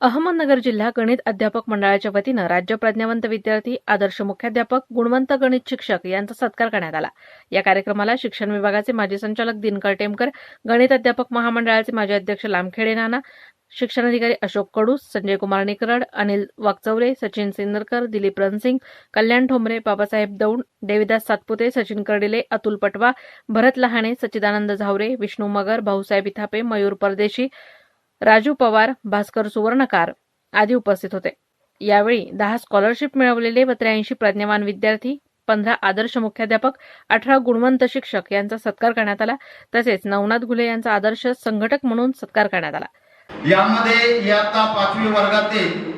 अहमदनगर जिल्हा गणित अध्यापक मंडळाच्या वतीनं राज्य प्रज्ञावंत विद्यार्थी आदर्श मुख्याध्यापक गुणवंत गणित शिक्षक यांचा सत्कार करण्यात आला. या कार्यक्रमाला शिक्षण विभागाचे माजी संचालक दिनकर टेमकर गणित अध्यापक महामंडळाचे माजी अध्यक्ष लामखेडे नाना शिक्षणाधिकारी अशोक कडूस संजय कुमार निकरड अनिल वाकचौरे सचिन सिंदरकर दिलीप रणसिंग कल्याण ठोंबरे बाबासाहेब दौंड देविदास सातपुते सचिन कर्डिले अतुल पटवा भरत लहाणे सच्चिदानंद झावरे विष्णू मगर भाऊसाहेब इथापे मयूर परदेशी राजू पवार भास्कर सुवर्णकार आदी उपस्थित होते. यावेळी दहा स्कॉलरशिप मिळवलेले व त्र्याऐंशी प्रज्ञावान विद्यार्थी पंधरा आदर्श मुख्याध्यापक अठरा गुणवंत शिक्षक यांचा सत्कार करण्यात आला. तसेच नवनाथ घुले यांचा आदर्श संघटक म्हणून सत्कार करण्यात आला. यामध्ये इयत्ता पाचवी वर्गातील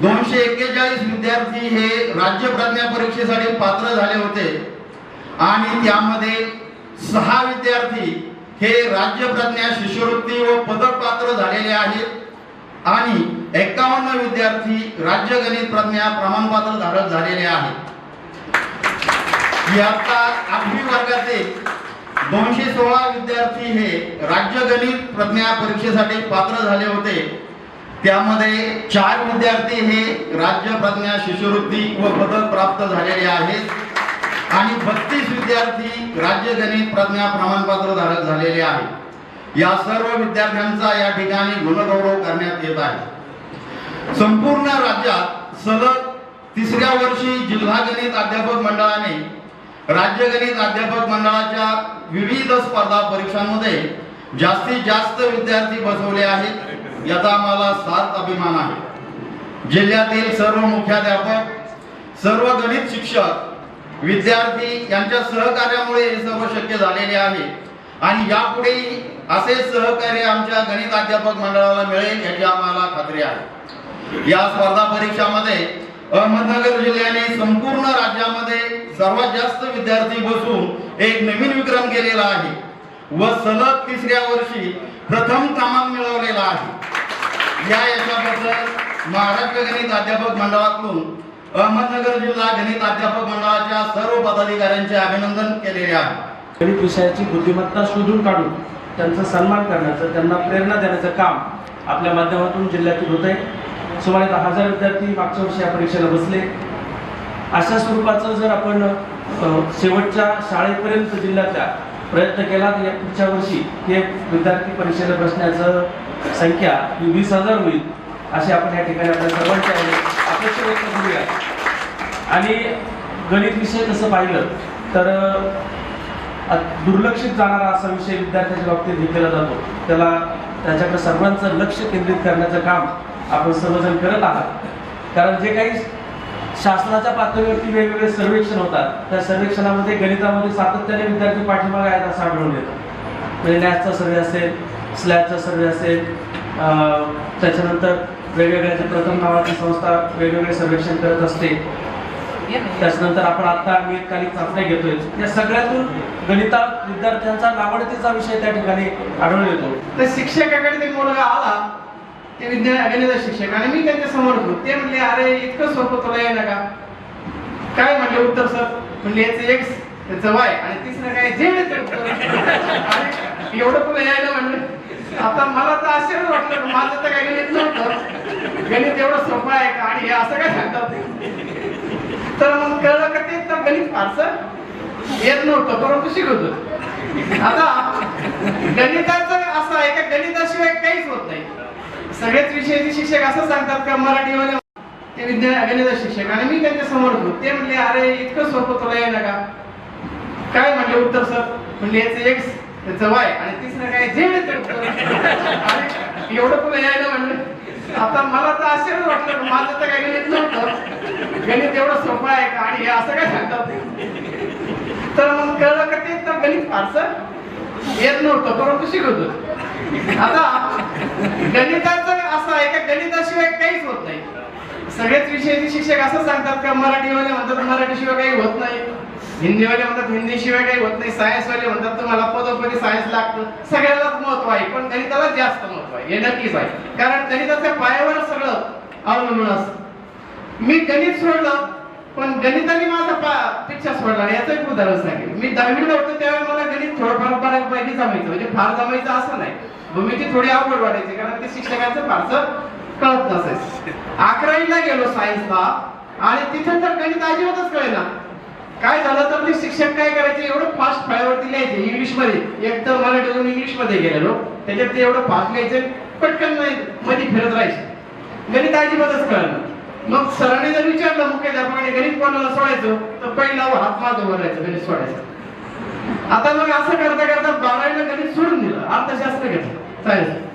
दोनशे एक्केचाळीस विद्यार्थी हे राज्य प्रज्ञा परीक्षेसाठी पात्र झाले होते. आणि त्यामध्ये सहा विद्यार्थी हे राज्यप्रज्ञा शिष्यवृत्ती व पदक पात्र झालेले आहेत. आणि एकावन्न विद्यार्थी राज्य गणित प्रज्ञा प्रमाणपत्र धारक झालेले आहेत. इयत्ता आठवी वर्गातील दोनशे सोळा विद्यार्थी हे राज्य गणित प्रज्ञा परीक्षेसाठी पात्र झाले होते. त्यामध्ये चार विद्यार्थी हे राज्य प्रज्ञा शिष्यवृत्ती व पदक प्राप्त झालेले आहेत. आणि बत्तीस विद्यार्थी राज्य गणित प्रज्ञा प्रमाणपत्र धारक झालेले आहेत. या सर्व विद्यार्थ्यांचा या ठिकाणी गुणगौरव करण्यात येत आहे. संपूर्ण राज्यात सलग तिसऱ्या वर्षी जिल्हा गणित अध्यापक मंडळाने राज्य गणित अध्यापक मंडळाच्या विविध स्पर्धा परीक्षांमध्ये जास्तीत जास्त विद्यार्थी बसवले आहेत याचा आम्हाला सात अभिमान आहे. जिल्ह्यातील सर्व मुख्याध्यापक सर्व गणित शिक्षक विद्यार्थी यांच्या सहकार्यामुळे हे सर्व शक्य झालेले आहे. आणि यापुढे असे सहकार्य आमच्या गणित अध्यापक मंडळाला मिळेल याची आम्हाला खात्री आहे. या स्पर्धा परीक्षामध्ये अहमदनगर जिल्ह्याने संपूर्ण राज्यामध्ये सर्वात जास्त विद्यार्थी बसून एक नवीन विक्रम केलेला आहे व सलग तिसऱ्या वर्षी प्रथम क्रमांक मिळवलेला आहे. या यशाबद्दल महाराष्ट्र गणित अध्यापक मंडळाकडून अहमदनगर जिल्हा गणित अध्यापक मंडळाच्या सर्व पदाधिकाऱ्यांचे अभिनंदन केलेले आहे. गणित विषयाची बुद्धिमत्ता शोधून काढून त्यांचा सन्मान करण्याचं त्यांना प्रेरणा देण्याचं काम आपल्या माध्यमातून जिल्ह्यातील होत आहे. सुमारे दहा हजार विद्यार्थी मागच्या वर्षी या परीक्षेला बसले. अशा स्वरूपाचं जर आपण शेवटच्या शाळेपर्यंत जिल्ह्यातल्या प्रयत्न केला तर या पुढच्या वर्षी हे विद्यार्थी परीक्षेला बसण्याचं संख्या ही वीस हजार होईल असे आपण या ठिकाणी आपल्या सर्वांच्या अपेक्षा व्यक्त करूया आणि गणित विषय तसं पाहिलं तर दुर्लक्षित जाणारा असा विषय विद्यार्थ्याच्या बाबतीत घेतला जातो. त्याला त्याच्याकडे सर्वांचं लक्ष केंद्रित करण्याचं काम आपण सर्वजण करत आहात. कारण जे काही शासनाच्या पातळीवरती वेगवेगळे सर्वेक्षण होतात त्या सर्वेक्षणामध्ये गणितामध्ये सातत्याने विद्यार्थी पाठीमागे आहेत असं आढळून येतं. म्हणजे नॅसचा सर्वे असेल स्लॅबचा सर्वे असेल त्याच्यानंतर वेगवेगळ्या प्रथम नावाची संस्था वेगवेगळे सर्वेक्षण करत असते त्याच्यानंतर आपण आता नियतकालिक चाचण्या घेतोय. या सगळ्यातून गणिता विद्यार्थ्यांचा नावडतीचा विषय त्या ठिकाणी आढळून येतो. तर शिक्षकाकडे ते मुलगा आला ते विद्या गणित शिक्षक. आणि मी त्यांच्यासमोर होतो. ते म्हणले अरे इतकं सोपं तुला येणार का? काय म्हणले उत्तर सर? म्हणले याचं एक्स त्याचं वाय आणि तिसरं काय? झेड एवढं तुला यायला म्हणलं. आता मला तर आश्चर्य वाटलं माझं तर काही गणित नव्हतं. गणित एवढं सोपं आहे का? आणि हे असं काय सांगतात? तर मग कळलं का ते तर गणित फारसं येत नव्हतं परंतु शिकवत आता गणिताचं असं आहे का? गणिताशिवाय काहीच होत नाही. सगळेच विषयाचे शिक्षक असं सांगतात का मराठीमध्ये ते विद्या गणित शिक्षक. आणि मी त्यांच्यासमोर होतो. ते म्हणले अरे इतकं सोपं तुला येणार का? काय? म्हणले उत्तर सर. म्हणले याचं एक्स त्याचं वाय. आणि तिसरं काय झेड एवढं तुला यायला म्हणलं आता मला तर आश्चर्य वाटलं माझं तर काही गणित नव्हतं. गणित एवढं सोपं आहे का? आणि हे असं काय सांगतात? तर मग कळलं का ते तर गणित फारसं येत नव्हतं परंतु शिकवतो आता गणिताचं असं आहे का गणिताशिवाय काहीच होत नाही. सगळेच विषयाचे शिक्षक असं सांगतात का मराठीवाले म्हणतात मराठीशिवाय काही होत नाही. हिंदीवाले म्हणतात हिंदीशिवाय काही होत नाही. सायन्सवाले म्हणतात तुम्हाला पदोपदी सायन्स लागतं. सगळ्यालाच महत्त्व आहे पण गणिताला जास्त महत्त्व आहे. हे नक्कीच आहे. कारण गणिताच्या पायावर सगळं अवलंबून असतं. मी गणित सोडलं पण गणिताने माझा पा- पेक्षा सोडला. याचं एक उदाहरण सांगेल मी दहावीला होतो त्यावेळी मला गणित थोडंफार बऱ्यापैकी जमायचं. म्हणजे फार जमायचं असं नाही. भूमिती थोडी अवघड वाटायची कारण ते शिक्षकांचं फारसं कळत नसायचं अकरावीला गेलो सायन्सला आणि तिथे तर गणित अजिबातच कळेना. काय झालं तर ते शिक्षक काय करायचे? एवढं फास्ट फळ्यावरती लिहायचे इंग्लिशमध्ये. एक तर मराठीतून इंग्लिशमध्ये गेलेलो. त्याच्यात ते एवढं फास्ट लिहायचे पटकन नाही मध्ये फिरत राहायचे. गणित अजिबातच कळलं मग सरांनी जर विचारलं मुख्याध्यापकाने गणित कोणाला सोडायचं? तर पहिला हात माझं वर राहायचं गणित सोडायचं. आता मग असं करता करता बारावीला गणित सोडून दिलं. अर्थशास्त्र घेतलं. सायन्स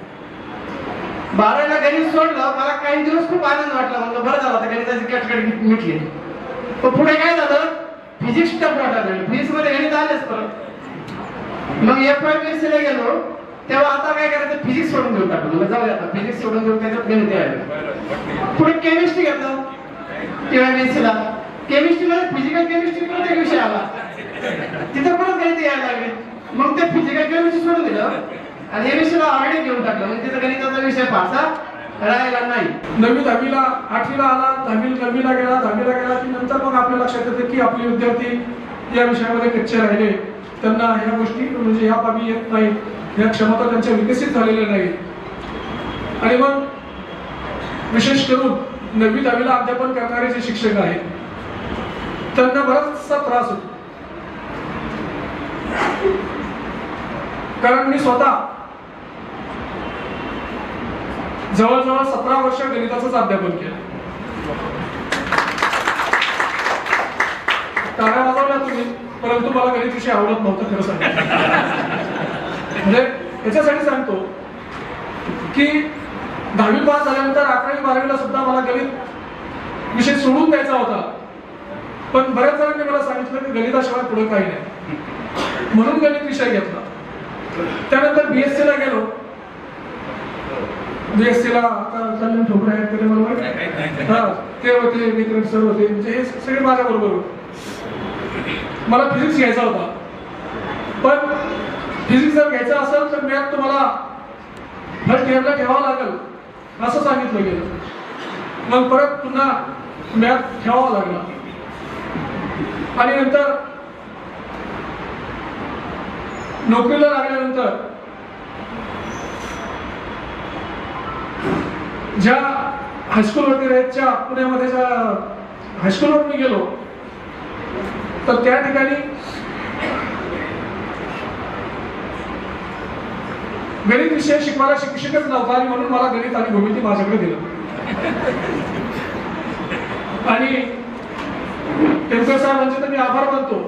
बारावीला गणित सोडलं मला काही दिवस खूप आनंद वाटला. म्हणलं बरं झालं आता गणिताची कटकट मिटली. पण पुढे काय झालं? फिजिक्स टफ वाटायला फिजिक्समध्ये गणित आलेच परत मग एफ वाय ला गेलो. तेव्हा आता काय करायचं? फिजिक्स सोडून देऊन टाकलं. म्हणलं जाऊ आता. फिजिक्स सोडून देऊन त्याच्यात गणित यायला पुढे केमिस्ट्री घेतलं. टीवायबीएससी ला. केमिस्ट्री मध्ये फिजिकल केमिस्ट्री परत एक विषय आला. तिथं परत गणित यायला लागले. मग ते फिजिकल केमिस्ट्री सोडून दिलं. आणि हे ला ऑलरेडी घेऊन टाकलं. म्हणजे तिथं गणिताचा विषय फारसा राहिला नाही. नववी दहावीला आठवीला आला दहावी नववीला गेला दहावीला गेला की नंतर मग आपल्या लक्षात येतं की आपले विद्यार्थी या विषयामध्ये कच्चे राहिले. त्यांना ह्या गोष्टी म्हणजे ह्या बाबी येत नाही ह्या क्षमता त्यांच्या विकसित झालेल्या नाही आणि मग विशेष करून नववी दहावीला अध्यापन करणारे जे शिक्षक आहेत त्यांना बराचसा त्रास होतो. कारण मी स्वतः जवळजवळ सतरा वर्ष गणिताचंच अध्यापन केलं. टाळ्या वाजवल्या तुम्ही परंतु मला गणित विषय आवडत नव्हतं खरं सांग म्हणजे याच्यासाठी सांगतो की दहावी पास झाल्यानंतर अकरावी बारावीला सुद्धा मला गणित विषय सोडून द्यायचा होता. पण बऱ्याच जणांनी मला सांगितलं की गणिताशिवाय पुढे काही नाही. म्हणून गणित विषय घेतला. त्यानंतर बीएससी ला गेलो. बीएससी ला आता कल्याण ठोकरे आहेत ते बरोबर? हा ते होते विक्रम सर होते. म्हणजे हे सगळे माझ्या बरोबर होते. मला फिजिक्स घ्यायचा होता. पण फिजिक्स जर घ्यायचा असेल तर मॅथ तुम्हाला फर्स्ट इयरला ठेवावं लागेल. असं सांगितलं गेलं. मग परत पुन्हा मॅथ ठेवावा लागला. आणि नंतर नोकरीला लागल्यानंतर ज्या हायस्कूल हायस्कूलवरती राहायच्या पुण्यामध्ये ज्या हायस्कूलवर मी गेलो तर त्या ठिकाणी गणित विषय शिकवायला शिक्षकच नव्हता आणि म्हणून मला गणित आणि भूमिती माझ्याकडे दिलं. आणि टेमकर साहेबांचे तर मी आभार मानतो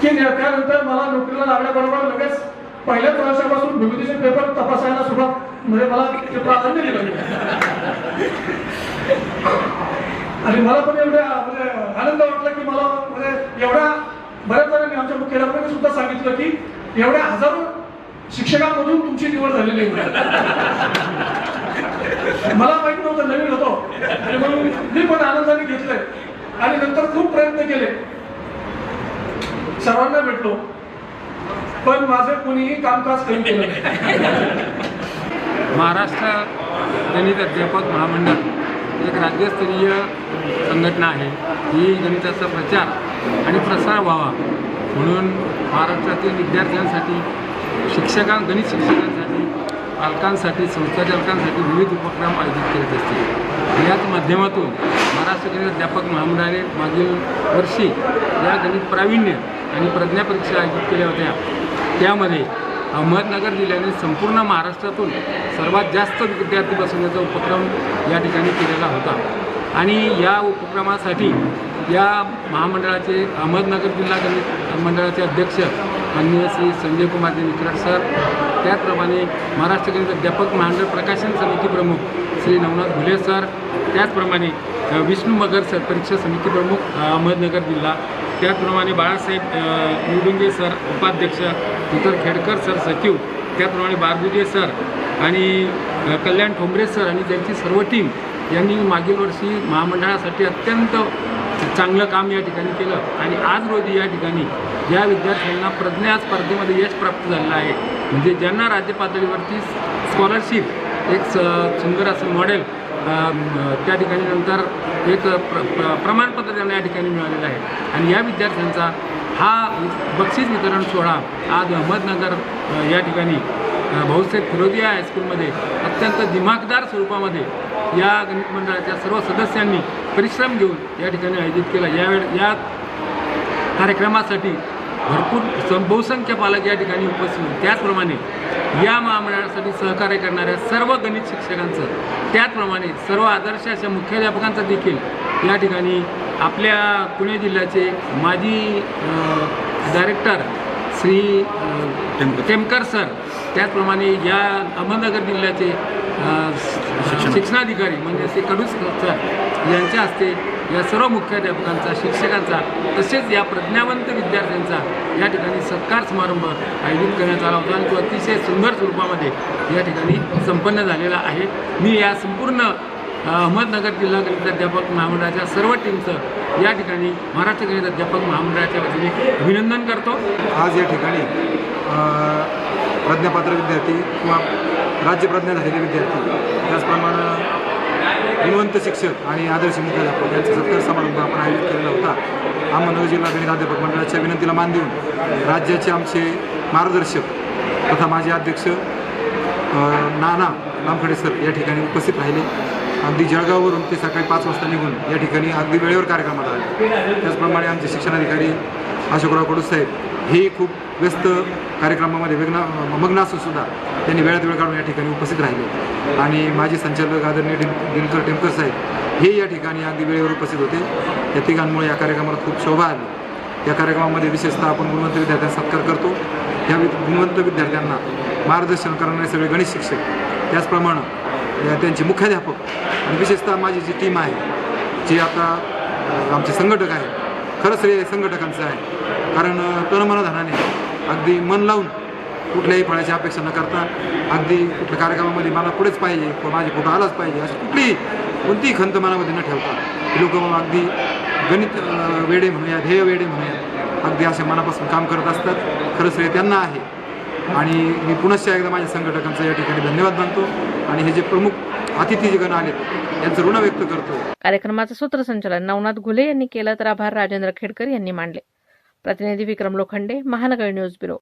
की त्या- त्यानंतर मला नोकरीला लागल्याबरोबर लगेच पहिल्याच वर्षापासून भूमितीचे पेपर तपासायला सुरुवात म्हणजे मला ते प्राधान्य दिलं आणि मला पण एवढ्या म्हणजे आनंद वाटला की मला म्हणजे एवढ्या बऱ्याच जणांनी आमच्या मुख्याध्यापकांनी सुद्धा सांगितलं की एवढ्या हजारो शिक्षकांमधून तुमची निवड झालेली आहे. मला माहीत नव्हतं नवीन होतो. आणि म्हणून मी पण आनंदाने घेतलंय. आणि नंतर खूप प्रयत्न केले. सर्वांना भेटलो. पण माझं कुणीही कामकाज कमी केलं नाही. महाराष्ट्र गणित अध्यापक महामंडळ एक राज्यस्तरीय संघटना आहे. ही गणिताचा प्रचार आणि प्रसार व्हावा म्हणून महाराष्ट्रातील विद्यार्थ्यांसाठी शिक्षकां गणित शिक्षकांसाठी पालकांसाठी संस्थाचालकांसाठी विविध उपक्रम आयोजित करत असते याच माध्यमातून महाराष्ट्र गणित अध्यापक महामंडळाने मागील वर्षी या गणित प्रावीण्य आणि प्रज्ञा परीक्षा आयोजित केल्या होत्या. त्यामध्ये अहमदनगर जिल्ह्याने संपूर्ण महाराष्ट्रातून सर्वात जास्त विद्यार्थी बसवण्याचा उपक्रम या ठिकाणी केलेला होता. आणि या उपक्रमासाठी या महामंडळाचे अहमदनगर जिल्हा गणित मंडळाचे अध्यक्ष माननीय श्री संजय कुमार निकरट सर त्याचप्रमाणे महाराष्ट्र गणित अध्यापक महामंडळ प्रकाशन समिती प्रमुख श्री नवनाथ घुले सर त्याचप्रमाणे विष्णू मगर सर परीक्षा समिती प्रमुख अहमदनगर जिल्हा त्याचप्रमाणे बाळासाहेब निवडुंगे सर उपाध्यक्ष इतर खेडकर सर सचिव त्याचप्रमाणे बारबुजे सर आणि कल्याण ठोंबरे सर आणि त्यांची सर्व टीम यांनी मागील वर्षी महामंडळासाठी अत्यंत चांगलं काम या ठिकाणी केलं. आणि आज रोजी या ठिकाणी ज्या विद्यार्थ्यांना प्रज्ञा स्पर्धेमध्ये यश प्राप्त झालेलं आहे. म्हणजे ज्यांना राज्य पातळीवरती स्कॉलरशिप एक स सुंदर असं मॉडेल त्या ठिकाणी नंतर एक प्र प्र प्रमाणपत्र त्यांना या ठिकाणी मिळालेलं आहे. आणि या विद्यार्थ्यांचा हा बक्षीस वितरण सोहळा आज अहमदनगर या ठिकाणी भाऊसाहेब फिरोदिया हायस्कूलमध्ये अत्यंत दिमागदार स्वरूपामध्ये या गणित मंडळाच्या सर्व सदस्यांनी परिश्रम घेऊन या ठिकाणी आयोजित केला. यावेळ या कार्यक्रमासाठी भरपूर सं- बहुसंख्य पालक या ठिकाणी उपस्थित होते. त्याचप्रमाणे या महामंडळासाठी सहकार्य करणाऱ्या सर्व गणित शिक्षकांचं त्याचप्रमाणे सर्व आदर्श अशा मुख्याध्यापकांचं देखील या ठिकाणी आपल्या पुणे जिल्ह्याचे माजी डायरेक्टर श्री टेमकर. सर त्याचप्रमाणे या अहमदनगर जिल्ह्याचे शिक्षणाधिकारी. म्हणजे श्री कडू सर यांच्या हस्ते या सर्व मुख्याध्यापकांचा शिक्षकांचा तसेच या प्रज्ञावंत विद्यार्थ्यांचा या ठिकाणी सत्कार समारंभ आयोजित करण्यात आला होता आणि तो अतिशय सुंदर स्वरूपामध्ये या ठिकाणी संपन्न झालेला आहे. मी या संपूर्ण अहमदनगर जिल्हा गणित अध्यापक महामंडळाच्या सर्व टीमचं या ठिकाणी महाराष्ट्र गणित अध्यापक महामंडळाच्या वतीने अभिनंदन करतो. आज या ठिकाणी प्रज्ञापात्र विद्यार्थी किंवा राज्यप्रज्ञा झालेले विद्यार्थी त्याचप्रमाणे गुणवंत शिक्षक आणि आदर्श मुख्याध्यापक यांचा सत्कार समारंभ आपण आयोजित केलेला होता. अहमदनगर जिल्हा गणिताध्यापक मंडळाच्या विनंतीला मान देऊन राज्याचे आमचे मार्गदर्शक तथा माझे अध्यक्ष नाना लामखडे सर या ठिकाणी उपस्थित राहिले. अगदी जळगाववरून ते सकाळी पाच वाजता निघून या ठिकाणी अगदी वेळेवर कार्यक्रमात आले. त्याचप्रमाणे आमचे शिक्षणाधिकारी अशोकराव कडू साहेब हे खूप व्यस्त कार्यक्रमामध्ये वेगना मग्न असून सुद्धा त्यांनी वेळात वेळ काढून या ठिकाणी उपस्थित राहिले. आणि माजी संचालक आदरणीय दिनकर टेमकर साहेब हे या ठिकाणी अगदी वेळेवर उपस्थित होते. या तिघांमुळे या कार्यक्रमाला खूप शोभा आली. या कार्यक्रमामध्ये विशेषतः आपण गुणवंत विद्यार्थ्यांचा सत्कार करतो. या वि- गुणवंत विद्यार्थ्यांना मार्गदर्शन करणारे सगळे गणित शिक्षक त्याचप्रमाणे या त्यांचे मुख्याध्यापक आणि विशेषतः माझी जी टीम आहे जी आता आमचे संघटक आहे खरंच हे संघटकांचं आहे. कारण अ, तनमनधनाने अगदी मन लावून कुठल्याही फळाची अपेक्षा न करता अगदी कुठल्या कार्यक्रमामध्ये मला पुढेच पाहिजे माझे फोटो आलाच पाहिजे अशी कुठलीही कोणतीही खंत मनामध्ये न ठेवता लोक अगदी गणित वेडे म्हणूया ध्येय वेडे म्हणूया अगदी असे मनापासून काम करत असतात. खरं श्रेय त्यांना आहे. आणि मी पुनश्च एकदा माझ्या संघटकांचा या ठिकाणी धन्यवाद मानतो. आणि हे जे प्रमुख अतिथी जे गण आलेत यांचं ऋण व्यक्त करतो. कार्यक्रमाचं सूत्रसंचालन नवनाथ घुले यांनी केलं तर आभार राजेंद्र खेडकर यांनी मांडले. ప్రతినిధి విక్రమ్ లోఖండే మహానగర్ న్యూస్ బ్యూరో.